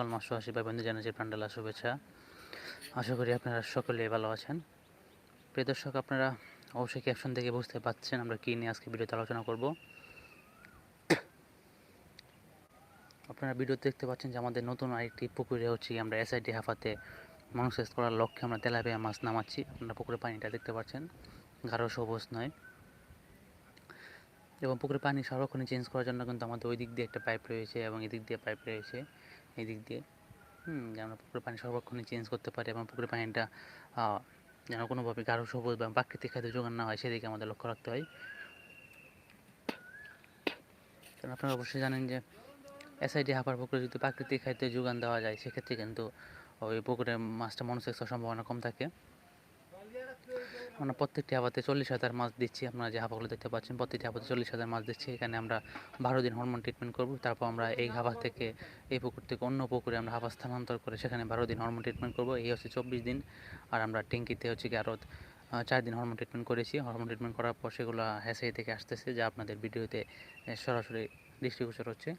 সকল মাসবাসী ভাই বন্ধু জানাচ্ছি প্রান্ডালা শুভেচ্ছা। আশা করি আপনারা সকলে ভালো আছেন। প্রিয় দর্শক, আপনারা অবশ্যই ক্যাপশন থেকে বুঝতে পারছেন আমরা কী নিয়ে আজকে ভিডিওতে আলোচনা করব। আপনারা ভিডিওতে দেখতে পাচ্ছেন যে আমাদের নতুন আরেকটি পুকুরে হচ্ছে আমরা এসআইটি হাফাতে মানুষ শেষ করার লক্ষ্যে আমরা তেলাপিয়া মাছ নামাচ্ছি। আপনারা পুকুরে পানিটা দেখতে পাচ্ছেন, গাঢ় সবুজ নয়। এবং পুকুরে পানি সারাক্ষণে চেঞ্জ করার জন্য কিন্তু আমাদের ওই দিক দিয়ে একটা পাইপ রয়েছে এবং এদিক দিয়ে পাইপ রয়েছে। এই দিক দিয়ে। হুম, যেন আমরা পুকুরের পানি সর্বক্ষণে চেঞ্জ করতে পারি এবং পুকুরের পানিটা যেন কোনোভাবে গাঢ়, সবুজ বা প্রাকৃতিক খাদ্য যোগান না হয়, সেদিকে আমাদের লক্ষ্য রাখতে হয়। কারণ আপনারা অবশ্যই জানেন যে এসআইডি হাঁপার পুকুরে যদি প্রাকৃতিক খাদ্য যোগান দেওয়া যায়, সেক্ষেত্রে কিন্তু ওই পুকুরে মাছটা মনোসেক্স সম্ভাবনা কম থাকে। আমরা প্রত্যেকটি হাবাতে চল্লিশ হাজার মাছ দিচ্ছি। আপনারা যে হাবাগুলো দেখতে পাচ্ছেন, প্রত্যেকটি হাবাতে চল্লিশ হাজার মাছ দিচ্ছি। এখানে আমরা বারো দিন হরমোন ট্রিটমেন্ট করব। তারপর আমরা এই হাবা থেকে এই পুকুর থেকে অন্য পুকুরে আমরা হাবা স্থানান্তর করে সেখানে বারো দিন হরমোন ট্রিটমেন্ট করব। এই হচ্ছে চব্বিশ দিন। আর আমরা ট্যাঙ্কিতে হচ্ছে কি আরও চার দিন হরমোন ট্রিটমেন্ট করেছি। হরমোন ট্রিটমেন্ট করার পর সেগুলো হ্যাসাই থেকে আসতেছে, যা আপনাদের ভিডিওতে সরাসরি দৃষ্টিগোচর হচ্ছে।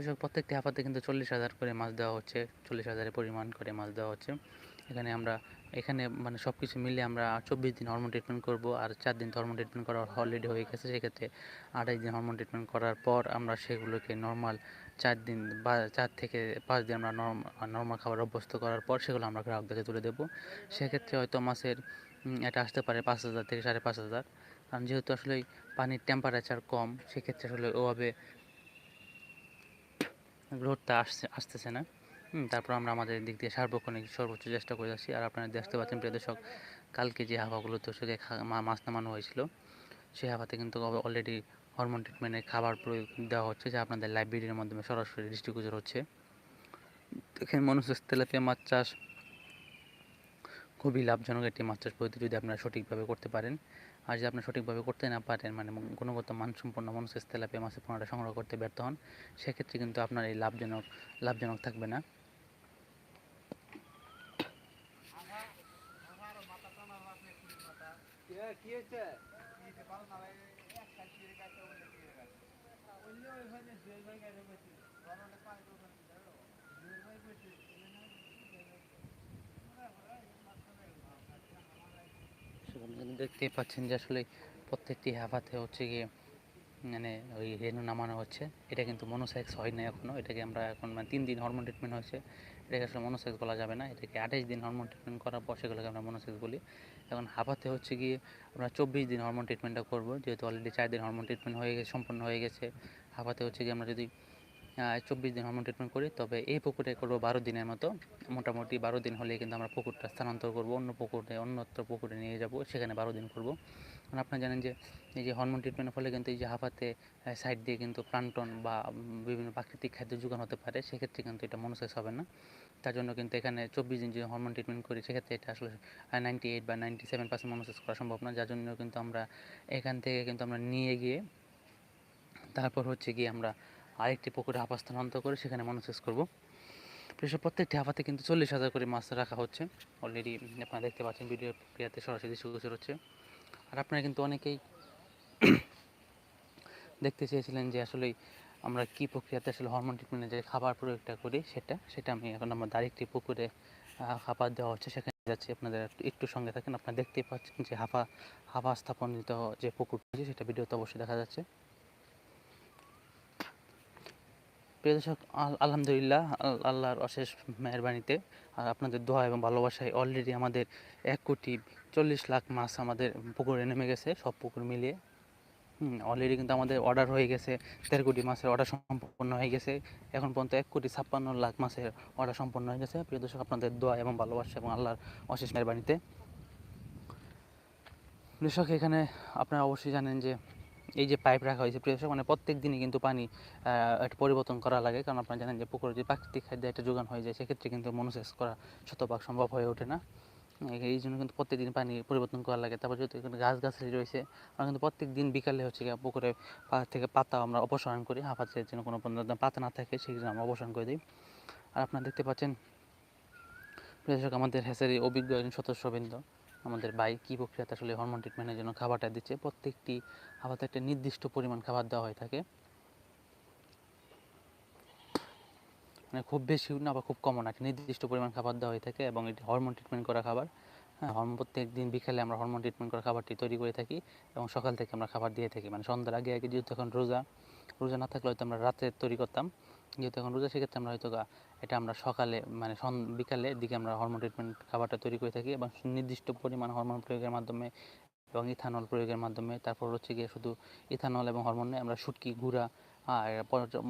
কৃষক প্রত্যেকটি হাফাতে কিন্তু চল্লিশ হাজার করে মাছ দেওয়া হচ্ছে, চল্লিশ হাজারের পরিমাণ করে মাছ দেওয়া হচ্ছে। এখানে আমরা, এখানে মানে সব কিছু মিলে আমরা চব্বিশ দিন হরমোন ট্রিটমেন্ট করব আর চার দিন হরমোন ট্রিটমেন্ট করা অলরেডি হয়ে গেছে। সেক্ষেত্রে আঠাশ দিন হরমোন ট্রিটমেন্ট করার পর আমরা সেগুলোকে নর্মাল চার দিন বা চার থেকে পাঁচ দিন আমরা নর্মাল খাবার অভ্যস্ত করার পর সেগুলো আমরা গ্রাহকদেরকে তুলে দেবো। সেক্ষেত্রে হয়তো মাছের এটা আসতে পারে পাঁচ হাজার থেকে সাড়ে পাঁচ হাজার। কারণ যেহেতু আসলে পানির টেম্পারেচার কম, সেক্ষেত্রে আসলে ওভাবে গ্রোথটা আসছে, আসতেছে না। তারপর আমরা আমাদের দিক দিয়ে সার্বক্ষণিক সর্বোচ্চ চেষ্টা করে যাচ্ছি। আর আপনারা দেখতে পাচ্ছেন, প্রিয় দর্শক, কালকে যে হাওয়াগুলোতে সেখানে মাছ নামানো হয়েছিল সেই হাওয়াতে কিন্তু অলরেডি হরমোন ট্রিটমেন্টের খাবার প্রয়োগ দেওয়া হচ্ছে, যা আপনাদের ভিডিওর মাধ্যমে সরাসরি দৃষ্টিগোচর হচ্ছে। দেখেন মনুষ্য তেলাপিয়া মাছ চাষ খুবই লাভজনক একটি মাছ চাষ পদ্ধতি, যদি আপনারা সঠিকভাবে করতে পারেন। আর যদি আপনি সঠিকভাবে করতে না পারেন মানে গুণগত মানসম্পন্ন মনুষ্য তেলাপিয়া মাছের পোনাটা সংগ্রহ করতে ব্যর্থ হন, সেক্ষেত্রে কিন্তু আপনার এই লাভজনক লাভজনক থাকবে না। দেখতেই পাচ্ছেন যে আসলে প্রত্যেকটি হাফাতে হচ্ছে গিয়ে মানে ওই রেনু নামানো হচ্ছে। এটা কিন্তু মনোসেক্স হয় না এখনও এটাকে আমরা এখন মানে তিন দিন হরমোন ট্রিটমেন্ট হয়েছে। এটাকে আসলে মনোসেক্স বলা যাবে না। এটাকে আঠাশ দিন হরমোন ট্রিটমেন্ট করার পর সেগুলোকে আমরা মনোসেক্স বলি। এখন হাফাতে হচ্ছে গিয়ে আমরা চব্বিশ দিন হরমোন ট্রিটমেন্টটা করব। যেহেতু অলরেডি চার দিন হরমোন ট্রিটমেন্ট হয়ে গেছে, সম্পন্ন হয়ে গেছে। হাফাতে হচ্ছে গিয়ে আমরা যদি চব্বিশ দিন হরমোন ট্রিটমেন্ট করি। তবে এই পুকুরে করব বারো দিনের মতো। মোটামুটি বারো দিন হলে কিন্তু আমরা পুকুরটা স্থানান্তর করব। অন্য পুকুরে, অন্যত্র পুকুরে নিয়ে যাব। সেখানে বারো দিন করব। কারণ আপনারা জানেন যে, এই যে হরমোন ট্রিটমেন্টের ফলে কিন্তু এই যে হাফাতে সাইড দিয়ে কিন্তু প্রাণটন বা বিভিন্ন প্রাকৃতিক খাদ্য যোগান হতে পারে। সেক্ষেত্রে কিন্তু এটা মনোসেস হবে না। তার জন্য কিন্তু এখানে চব্বিশ দিন যে হরমোন ট্রিটমেন্ট করি, সেক্ষেত্রে এটা আসলে নাইনটি এইট বা নাইনটি সেভেন পার্সেন্ট মনোসেস করা সম্ভব না। যার জন্য কিন্তু আমরা এখান থেকে কিন্তু আমরা নিয়ে গিয়ে, তারপর হচ্ছে গিয়ে আমরা আরেকটি পুকুরে হাফা স্থানান্তর করে সেখানে মনোসেস করব। প্রেশার প্রত্যেকটি হাফাতে কিন্তু চল্লিশ হাজার করে মাছ রাখা হচ্ছে। অলরেডি আপনারা দেখতে পাচ্ছেন ভিডিও প্রক্রিয়াতে সরাসরি দৃষ্টিগোচর হচ্ছে। আর আপনারা কিন্তু অনেকেই দেখতে চেয়েছিলেন যে আসলে আমরা কি প্রক্রিয়াতে আসলে হরমোন ট্রিটমেন্টে যে খাবার প্রয়োগটা করি সেটা সেটা আমি এখন আমার আরেকটি পুকুরে খাবার দেওয়া হচ্ছে। সেখানে যাচ্ছি, আপনাদের একটু- সঙ্গে থাকেন। আপনারা দেখতেই পাচ্ছেন যে হাফা হাফা স্থাপনিত যে পুকুর সেটা ভিডিওতে অবশ্যই দেখা যাচ্ছে। প্রিয় দর্শক, আল- আলহামদুলিল্লাহ, আল- আল্লাহর অশেষ মেহরবানিতে আর আপনাদের দোয়া এবং ভালোবাসায় অলরেডি আমাদের এক কোটি চল্লিশ লাখ মাছ আমাদের পুকুরে নেমে গেছে, সব পুকুর মিলিয়ে। অলরেডি কিন্তু আমাদের অর্ডার হয়ে গেছে, দেড় কোটি মাছের অর্ডার সম্পন্ন হয়ে গেছে। এখন পর্যন্ত এক কোটি ছাপ্পান্ন লাখ মাছের অর্ডার সম্পন্ন হয়ে গেছে। প্রিয় দর্শক, আপনাদের দোয়া এবং ভালোবাসা এবং আল্লাহর অশেষ মেহরবানিতে। দর্শক, এখানে আপনারা অবশ্যই জানেন যে এই যে পাইপ রাখা হয়েছে, প্রিয় মানে প্রত্যেক দিনই কিন্তু পানি পরিবর্তন করা লাগে। কারণ আপনারা জানেন যে পুকুরে যে প্রাকৃতিক খাদ্য একটা যোগান হয়ে যায়, সেক্ষেত্রে কিন্তু মনোসেস করা শতভাগ সম্ভব হয়ে ওঠে না। এই- জন্য কিন্তু প্রত্যেকদিন পানি পরিবর্তন করা লাগে। তারপর যেহেতু এখানে গাছ গাছালি রয়েছে, আমরা কিন্তু প্রত্যেক দিন বিকালে হচ্ছে গিয়ে পুকুরে থেকে পাতা আমরা অপসারণ করি। হাফাতে যেন কোনো পাতা না থাকে সেগুলো আমরা অপসারণ করে দিই। আর আপনারা দেখতে পাচ্ছেন দর্শক, আমাদের হ্যাসারি অভিজ্ঞ সদস্যবৃন্দ। আমাদের ভাই কী প্রক্রিয়াতে আসলে হরমোন ট্রিটমেন্টের জন্য খাবারটা দিচ্ছে, প্রত্যেকটি আপাতত একটা নির্দিষ্ট পরিমাণ খাবার দেওয়া হয়ে থাকে। মানে খুব বেশিও না বা খুব কমও না নির্দিষ্ট পরিমাণ খাবার দেওয়া হয়ে থাকে এবং এটি হরমোন ট্রিটমেন্ট করা খাবার। হ্যাঁ হরমোন প্রত্যেক দিন বিকালে আমরা হরমোন ট্রিটমেন্ট করা খাবারটি তৈরি করে থাকি এবং সকাল থেকে আমরা খাবার দিয়ে থাকি। মানে সন্ধ্যার আগে আগে যেহেতু এখন রোজা রোজা না থাকলে হয়তো আমরা রাতে তৈরি করতাম। যেহেতু এখন রোজা, সেক্ষেত্রে আমরা হয়তো এটা আমরা সকালে মানে বিকালে দিকে আমরা হরমোন ট্রিটমেন্ট খাবারটা তৈরি করে থাকি এবং নির্দিষ্ট পরিমাণ হরমোন প্রয়োগের মাধ্যমে এবং ইথানল প্রয়োগের মাধ্যমে। তারপর হচ্ছে গিয়ে শুধু ইথানল এবং হরমোনে আমরা শুটকি, গুঁড়া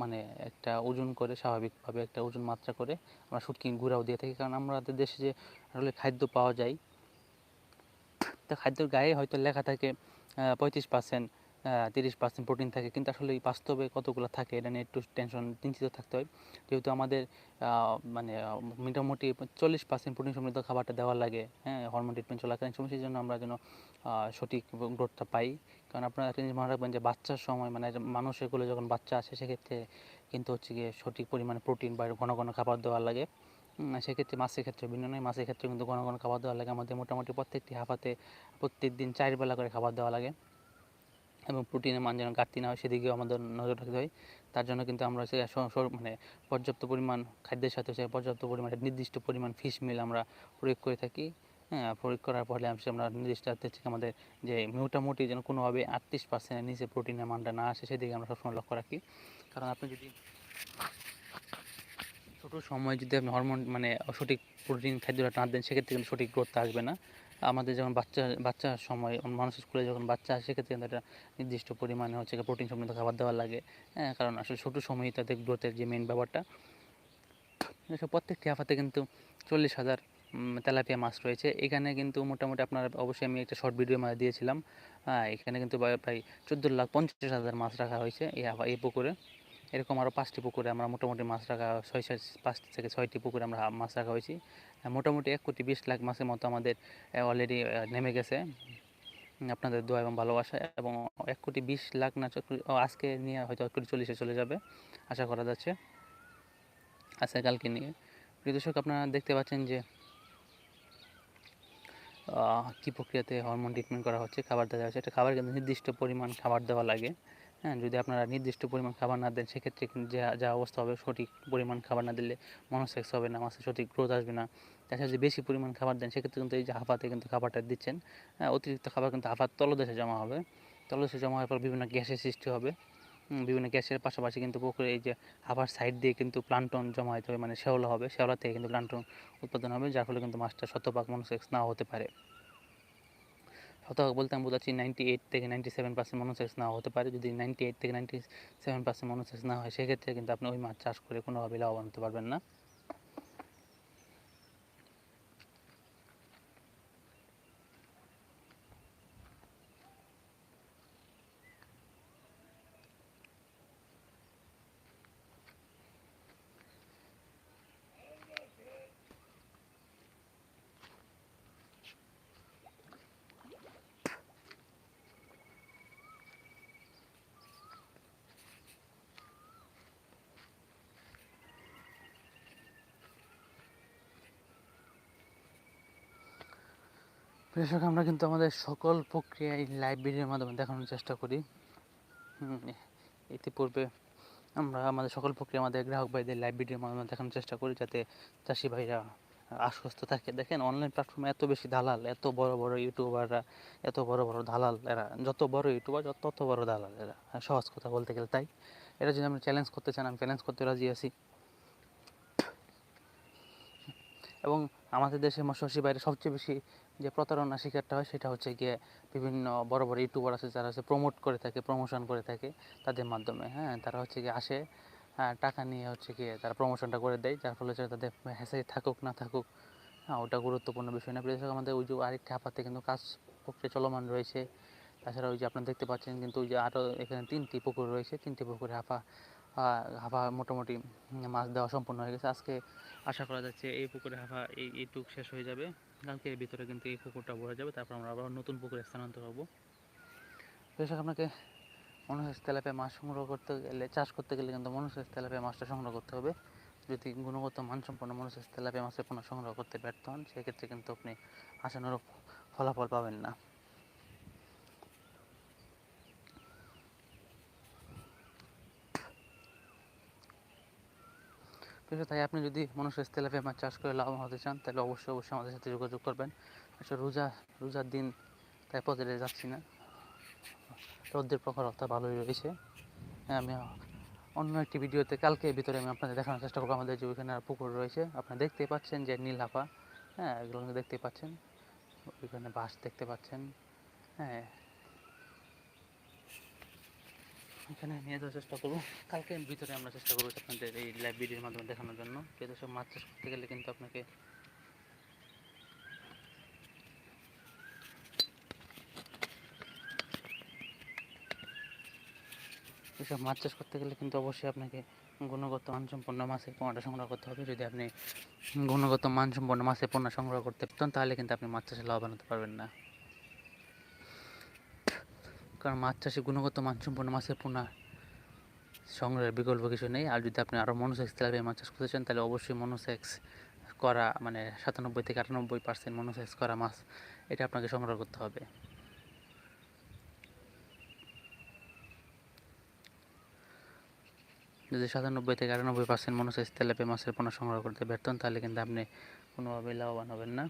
মানে একটা ওজন করে, স্বাভাবিকভাবে একটা ওজন মাত্রা করে আমরা শুটকি, গুঁড়াও দিয়ে থাকি। কারণ আমাদের দেশে যে আসলে খাদ্য পাওয়া যায়, তা খাদ্যের গায়ে হয়তো লেখা থাকে পঁয়ত্রিশ পার্সেন্ট তিরিশ পার্সেন্ট প্রোটিন থাকে। কিন্তু আসলে এই বাস্তবে কতগুলো থাকে, এটা নিয়ে একটু টেনশন চিন্তিত থাকতে হয়। যেহেতু আমাদের মানে মোটামুটি চল্লিশ পার্সেন্ট প্রোটিন সমৃদ্ধ খাবারটা দেওয়ার লাগে হ্যাঁ হরমোন ট্রিটমেন্ট চলাকালীন সময়, সেই জন্য আমরা যেন সঠিক গ্রোথটা পাই। কারণ আপনারা একটা জিনিস মনে রাখবেন যে, বাচ্চার সময় মানে মানুষের কোলে যখন বাচ্চা আসে, সেক্ষেত্রে কিন্তু হচ্ছে গিয়ে সঠিক পরিমাণে প্রোটিন বা ঘন ঘন খাবার দেওয়ার লাগে। সেক্ষেত্রে মাছের ক্ষেত্রে ভিন্ন নয়, মাছের ক্ষেত্রে কিন্তু ঘন ঘন খাবার দেওয়া লাগে। আমাদের মোটামুটি প্রত্যেকটি হাফাতে প্রত্যেক দিন চার বেলা করে খাবার দেওয়া লাগে। এবং প্রোটিনের মান যেন ঘাটতি না হয়, সেদিকেও আমাদের নজর রাখতে হয়। তার জন্য কিন্তু আমরা স- মানে পর্যাপ্ত পরিমাণ খাদ্যের সাথে সে পর্যাপ্ত পরিমাণ নির্দিষ্ট পরিমাণ ফিশ মিল আমরা প্রয়োগ করে থাকি। হ্যাঁ প্রয়োগ করার ফলে আমি আমরা নির্দিষ্ট হচ্ছে আমাদের যে মোটামুটি যেন কোনোভাবে আটত্রিশ পার্সেন্টের নিচে প্রোটিনের মানটা না আসে, সেদিকে আমরা সবসময় লক্ষ্য রাখি। কারণ আপনি যদি ছোটো সময় যদি আপনি হরমোন মানে সঠিক প্রোটিন খাদ্যটা না দেন, সেক্ষেত্রে কিন্তু সঠিক গ্রোথ আসবে না। আমাদের যখন বাচ্চা বাচ্চার সময় মানুষের স্কুলে যখন বাচ্চা আসে, সেক্ষেত্রে কিন্তু একটা নির্দিষ্ট পরিমাণে হচ্ছে প্রোটিন সমৃদ্ধ খাবার দেওয়া লাগে। হ্যাঁ কারণ আসলে ছোটো সময়ই তাদের গ্রোথের যে মেন ব্যাপারটা প্রত্যেকটি আফাতে কিন্তু চল্লিশ হাজার তেলাপিয়া মাছ রয়েছে। এখানে কিন্তু মোটামুটি আপনার অবশ্যই আমি একটা শর্ট ভিডিও মাঝে দিয়েছিলাম। এখানে কিন্তু প্রায়- চোদ্দ লাখ পঞ্চাশ হাজার মাছ রাখা হয়েছে এই পুকুরে। এরকম আরও পাঁচটি পুকুরে আমরা মোটামুটি মাছ রাখা, ছয় ছয়, পাঁচ থেকে ছয়টি পুকুরে আমরা মাছ রাখা হয়েছি। মোটামুটি এক কোটি বিশ লাখ মাছের মতো আমাদের অলরেডি নেমে গেছে। আপনাদের দোয়া এবং ভালোবাসা এবং এক কোটি বিশ লাখ না আজকে নিয়ে হয়তো এক কোটি চল্লিশে চলে যাবে, আশা করা যাচ্ছে। আজকে কালকে নিয়ে। প্রিয় দর্শক, আপনারা দেখতে পাচ্ছেন যে কী প্রক্রিয়াতে হরমোন ট্রিটমেন্ট করা হচ্ছে, খাবার দেওয়া হচ্ছে। একটা খাবার কিন্তু নির্দিষ্ট পরিমাণ খাবার দেওয়া লাগে। হ্যাঁ যদি আপনারা নির্দিষ্ট পরিমাণ খাবার না দেন সেক্ষেত্রে যা যা অবস্থা হবে সঠিক পরিমাণ খাবার না দিলে মনোসেক্স হবে না মাছের সঠিক গ্রোথ আসবে না। তাছাড়া যদি বেশি পরিমাণ খাবার দেন সেক্ষেত্রে কিন্তু এই যে হাফাতে কিন্তু খাবারটা দিচ্ছেন হ্যাঁ, অতিরিক্ত খাবার কিন্তু হাফার তলদেশে জমা হবে। তলদেশে জমা হওয়ার পর বিভিন্ন গ্যাসের সৃষ্টি হবে। বিভিন্ন গ্যাসের পাশাপাশি কিন্তু পুকুরে এই যে হাফার সাইড দিয়ে কিন্তু প্লান্টন জমা হতে হবে মানে শ্যাওলা হবে। শ্যাওলা থেকে কিন্তু প্লান্টন উৎপাদন হবে যার ফলে কিন্তু মাছটা শতভাগ মনোসেক্স নাও হতে পারে। শতভাগ বলতে আমি বোঝাচ্ছি নাইনটি এইট থেকে নাইনটি সেভেন পার্সেন্ট মনোসেক্স না হতে পারে। যদি নাইনটি এইট থেকে নাইনটি সেভেন পার্সেন্ট মনোসেক্স না হয়, সেক্ষেত্রে কিন্তু আপনি ওই মাছ চাষ করে কোনোভাবে লাভবান হতে পারবেন না। কৃষক আমরা কিন্তু আমাদের সকল প্রক্রিয়া এই ভিডিওর মাধ্যমে দেখানোর চেষ্টা করি। ইতিপূর্বে আমরা আমাদের সকল প্রক্রিয়া আমাদের গ্রাহক ভাইদের ভিডিওর মাধ্যমে দেখানোর চেষ্টা করি, যাতে চাষি ভাইরা আশ্বস্ত থাকে। দেখেন অনলাইন প্ল্যাটফর্মে এত বেশি দালাল, এত বড় বড় ইউটিউবাররা এত বড় বড় দালাল এরা যত বড় ইউটিউবার তত বড় দালাল এরা সহজ কথা বলতে গেলে তাই। এটা যদি আপনি চ্যালেঞ্জ করতে চান, আমি চ্যালেঞ্জ করতে রাজি আছি। এবং আমাদের দেশে মৎস্যচাষী বাইরে সবচেয়ে বেশি যে প্রতারণা শিকারটা হয় সেটা হচ্ছে গিয়ে বিভিন্ন বড় বড় ইউটিউবার আছে যারা হচ্ছে প্রমোট করে থাকে প্রমোশন করে থাকে তাদের মাধ্যমে হ্যাঁ? তারা হচ্ছে গিয়ে আসে হ্যাঁ, টাকা নিয়ে হচ্ছে গিয়ে তারা প্রমোশনটা করে দেয় যার ফলে হচ্ছে তাদের হ্যাসে থাকুক না থাকুক হ্যাঁ ওটা গুরুত্বপূর্ণ বিষয় না। করে আমাদের ওই যে আরেকটি হাফাতে কিন্তু কাজ প্রক্রিয়া চলমান রয়েছে। তাছাড়া ওই যে আপনারা দেখতে পাচ্ছেন কিন্তু ওই যে আরও এখানে তিনটি পুকুর রয়েছে তিনটি পুকুরে হাফা হাফা মোটামুটি মাছ দেওয়া সম্পূর্ণ হয়ে গেছে। আজকে আশা করা যাচ্ছে এই পুকুরে হাফা এই এইটুক শেষ হয়ে যাবে। কালকে এর ভিতরে কিন্তু এই পুকুরটা ভরে যাবে। তারপর আমরা আবার নতুন পুকুরে স্থানান্তর হব। বেশক আপনাকে মনোসেস তেলাপিয়া মাছ সংগ্রহ করতে গেলে, চাষ করতে গেলে কিন্তু মনোসেস তেলাপিয়া মাছটা সংগ্রহ করতে হবে। যদি গুণগত মানসম্পন্ন মনোসেস তেলাপিয়া মাছের পণ্য সংগ্রহ করতে ব্যর্থ হন, সেক্ষেত্রে কিন্তু আপনি আশানুরূপ ফলাফল পাবেন না। কিন্তু তাই আপনি যদি মনুষ্য তেলাপিয়া মাছ চাষ করে লাভবান হতে চান তাহলে অবশ্যই অবশ্যই আমাদের সাথে যোগাযোগ করবেন। আসলে রোজা রোজার দিন তাই পদে যাচ্ছি না। রোদ্রের প্রখরতা ভালোই রয়েছে। হ্যাঁ, আমি অন্য একটি ভিডিওতে কালকে ভিতরে আমি আপনাদের দেখানোর চেষ্টা করব। আমাদের যে ওইখানে পুকুর রয়েছে আপনারা দেখতে পাচ্ছেন যে নীল হাফা হ্যাঁ এগুলো দেখতে পাচ্ছেন। ওইখানে বাঁশ দেখতে পাচ্ছেন। হ্যাঁ এখানে নিয়ে যাওয়ার চেষ্টা করব। কালকে ভিতরে আমরা চেষ্টা করব আপনাদের এই লাইভ ভিডিওর মাধ্যমে দেখানোর জন্য। যেহেতু সব মাছ চাষ করতে গেলে কিন্তু আপনাকে এসব মাছ চাষ করতে গেলে কিন্তু অবশ্যই আপনাকে গুণগত মানসম্পন্ন মাছের পোনাটা সংগ্রহ করতে হবে। যদি আপনি গুণগত মানসম্পন্ন মাছের পোনা সংগ্রহ করতে পারেন তাহলে কিন্তু আপনি মাছ চাষে লাভবান হতে পারবেন না। কারণ মাছ চাষে গুণগত, মানসম্পন্ন মাছের পোনা সংগ্রহের বিকল্প কিছু নেই। আর যদি আপনি আরও মনোসেক্স তেলাপিয়া মাছ চাষ করতে চান, তাহলে অবশ্যই মনোসেক্স করা মানে সাতানব্বই থেকে আটানব্বই পার্সেন্ট মনোসেক্স করা মাছ, এটা আপনাকে সংগ্রহ করতে হবে। যদি সাতানব্বই থেকে আটানব্বই পার্সেন্ট মনোসেক্স তেলাপিয়া মাছের পোনা সংগ্রহ করতে ব্যর্থ হন, তাহলে কিন্তু আপনি কোনোভাবেই লাভবান হবেন না।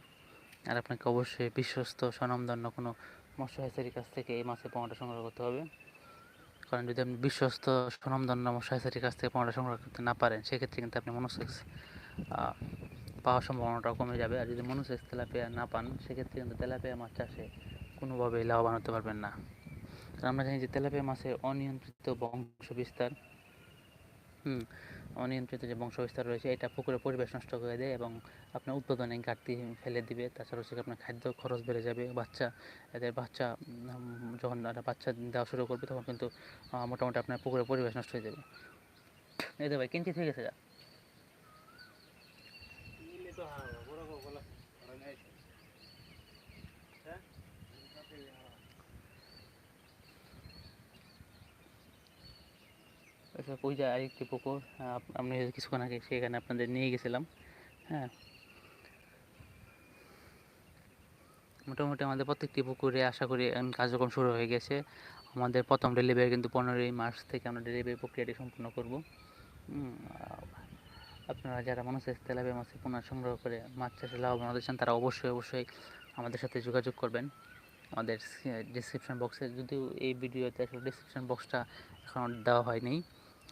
আর আপনাকে অবশ্যই বিশ্বস্ত, স্বনামধন্য কোনো মৎস্য হ্যাচারির কাছ থেকে এই মাছের পোনাটা সংগ্রহ করতে হবে। কারণ যদি আপনি বিশ্বস্ত স্বনামধন্য মৎস্য হ্যাচারির কাছ থেকে পোনাটা সংগ্রহ করতে না পারেন, সেক্ষেত্রে কিন্তু আপনি মনোসেক্স পাওয়ার সম্ভাবনাটা কমে যাবে। আর যদি মনোসেক্স তেলাপিয়া না পান, সেক্ষেত্রে কিন্তু তেলাপিয়া মাছ চাষে কোনোভাবেই লাভবান হতে পারবেন না। আমরা জানি যে তেলাপিয়া মাছের অনিয়ন্ত্রিত বংশ বিস্তার হুম অনিয়ন্ত্রিত যে বংশ বিস্তার রয়েছে, এটা পুকুরে পরিবেশ নষ্ট করে দেয় এবং আপনার উৎপাদনে ঘাটতি ফেলে দিবে। তাছাড়া হচ্ছে আপনার খাদ্য খরচ বেড়ে যাবে। বাচ্চা, এদের বাচ্চা যখন তারা বাচ্চা দেওয়া শুরু করবে, তখন কিন্তু মোটামুটি আপনার পুকুরের পরিবেশ নষ্ট হয়ে যাবে। এই ভাই কিনছি ঠিক গেছে যা। এসব ওই যে আরেকটি পুকুর আমি কিছুক্ষণ আগে সেখানে আপনাদের নিয়ে গেছিলাম হ্যাঁ। মোটামুটি আমাদের প্রত্যেকটি পুকুরে আশা করি কার্যক্রম শুরু হয়ে গেছে। আমাদের প্রথম ডেলিভারি কিন্তু পনেরোই মার্চ থেকে আমরা ডেলিভারি প্রক্রিয়াটি সম্পূর্ণ করব। আপনারা যারা মানুষের তেলাপিয়া মাছের পোনা সংগ্রহ করে মাছ চাষে লাভবান হতে চান, তারা অবশ্যই অবশ্যই আমাদের সাথে যোগাযোগ করবেন। আমাদের ডিসক্রিপশন বক্সে যদিও এই ভিডিওতে আসলে ডিসক্রিপশন বক্সটা এখন দেওয়া হয়নি।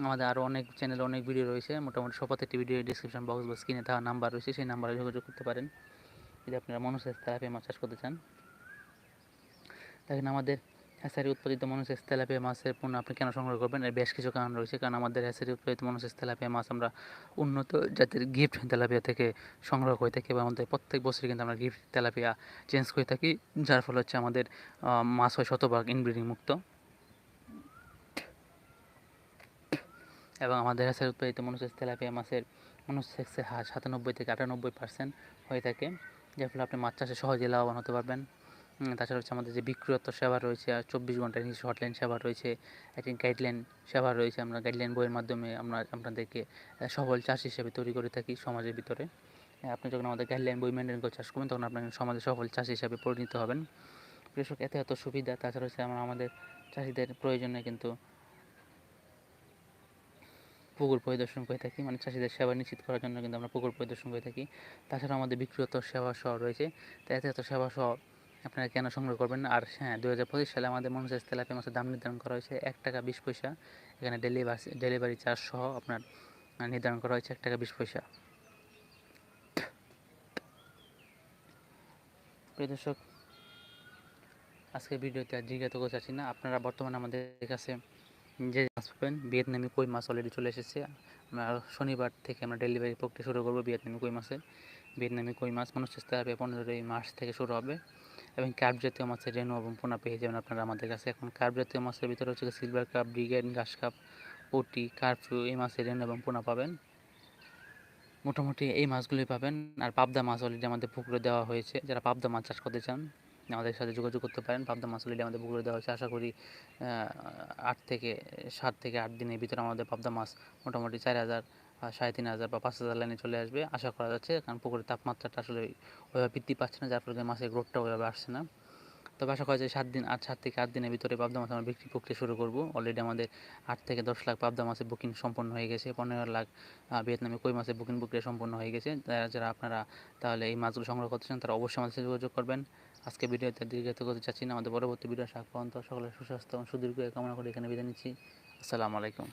আমাদের আরও অনেক চ্যানেলে অনেক ভিডিও রয়েছে। মোটামুটি সব প্রত্যেকটি ভিডিও ডিসক্রিপশন বক্স বা স্ক্রিনে দেওয়া নাম্বার রয়েছে, সেই নাম্বারে যোগাযোগ করতে পারেন। যদি আপনারা মনুষ্যের তেলাপিয়া মাছ চাষ করতে চান। দেখেন, আমাদের হ্যাসারি উৎপাদিত মনুষ্যের তেলাপিয়া মাছের পণ্য আপনি কেন সংগ্রহ করবেন? এর বেশ কিছু কারণ রয়েছে। কারণ আমাদের হ্যাসারি উৎপাদিত মনুষ্যের তেলাপিয়া মাছ আমরা উন্নত জাতের গিফট তেলাপিয়া থেকে সংগ্রহ করে থাকি এবং আমাদের প্রত্যেক বছরই কিন্তু আমরা গিফট তেলাপিয়া চেঞ্জ করে থাকি। যার ফলে হচ্ছে আমাদের মাছ হয় শতভাগ ইনব্রিডিং মুক্ত। এবং আমাদের হাঁসের উৎপাদিত মনুষ্যের তেলাপিয়া মাছের মনুষ্যের হার সাতানব্বই থেকে আটানব্বই পার্সেন্ট হয়ে থাকে, যার ফলে আপনি মাছ চাষে সহজে লাভবান হতে পারবেন। তাছাড়া হচ্ছে আমাদের যে বিক্রয়ত সেবা রয়েছে, আর চব্বিশ ঘণ্টার নিজস্ব হটলাইন সেবা রয়েছে একটি গাইডলাইন সেবা রয়েছে, আমরা গাইডলাইন বইয়ের মাধ্যমে আমরা আপনাদেরকে সফল চাষ হিসেবে তৈরি করে থাকি সমাজের ভিতরে। আপনি যখন আমাদের গাইডলাইন বই মেনটেন করে চাষ করবেন, তখন আপনি সমাজে সফল চাষ হিসাবে পরিণত হবেন। কৃষক এত এত সুবিধা, তাছাড়া হচ্ছে আমরা আমাদের চাষিদের প্রয়োজনে কিন্তু পুকুর পরিদর্শন করে থাকি। মানে চাষিদের সেবা নিশ্চিত করার জন্য কিন্তু আমরা পুকুর পরিদর্শন করে থাকি। তাছাড়া আমাদের বিক্রিয়ত সেবা সহ রয়েছে। তাই এত সেবা সহ আপনারা কেন সংগ্রহ করবেন? আর হ্যাঁ দু হাজার পঁচিশ সালে আমাদের মনুষ্যের তেলাপিয়া মাছের দাম নির্ধারণ করা হয়েছে। এক টাকা বিশ পয়সা। এখানে ডেলিভারি ডেলিভারি চার্জ সহ আপনার নির্ধারণ করা হয়েছে এক টাকা বিশ পয়সা। প্রিয় আজকের ভিডিওতে আর জিজ্ঞাসা করতে চাচ্ছি না। আপনারা বর্তমানে আমাদের কাছে যে মাছ পাবেন ভিয়েতনামি কই মাছ অলরেডি চলে এসেছে। আমরা শনিবার থেকে আমরা ডেলিভারি প্রক্রিয়া শুরু করব ভিয়েতনামি কই মাছের ভিয়েতনামি কই মাছ মনুষ্যের তেলাপিয়া পনেরোই মার্চ থেকে শুরু হবে। এবং কার্প জাতীয় মাছের রেনু এবং পোনা পেয়ে যাবেন আপনারা আমাদের কাছে। এখন কার্প জাতীয় মাছের ভিতরে হচ্ছে সিলভার কাপ ব্রিগেড ঘাস কাপ পটি কার্ফিউ এই মাছের রেনু এবং পোনা পাবেন। মোটামুটি এই মাছগুলোই পাবেন। আর পাবদা মাছ অলরেডি আমাদের পুকুরে দেওয়া হয়েছে। যারা পাবদা মাছ চাষ করতে চান আমাদের সাথে যোগাযোগ করতে পারেন। পাবদা মাছ অলরেডি আমাদের পুকুরে দেওয়া হয়েছে। আশা করি আট থেকে সাত থেকে আট দিনের ভিতরে আমাদের পাবদা মাছ মোটামুটি চার হাজার সাড়ে তিন হাজার বা পাঁচ হাজার লাইনে চলে আসবে। আশা করা যাচ্ছে, কারণ পুকুরের তাপমাত্রাটা আসলে ওইভাবে বৃদ্ধি পাচ্ছে না, যার ফলে মাছের গ্রোথটা ওইভাবে আসছে না। তবে আশা করা যায়, সাত দিন, আট, সাত থেকে আট দিনের ভিতরে পাবদা মাছ আমরা বিক্রি প্রক্রিয়া শুরু করব। অলরেডি আমাদের আট থেকে দশ লাখ পাবদা মাছের বুকিং সম্পন্ন হয়ে গেছে। পনেরো লাখ ভিয়েতনামে কই মাছের বুকিং প্রক্রিয়া সম্পন্ন হয়ে গেছে। যারা যারা আপনারা তাহলে এই মাছগুলো সংগ্রহ করতে চান, তারা অবশ্যই আমাদের সাথে যোগাযোগ করবেন। আজকে ভিডিওতে দীর্ঘায়িত করতে চাচ্ছি না। আমাদের পরবর্তী ভিডিও আশা পর্যন্ত সকলের সুস্বাস্থ্য এবং সুদীর্ঘ কামনা করে এখানে বিদায় নিচ্ছি। আসসালামু আলাইকুম।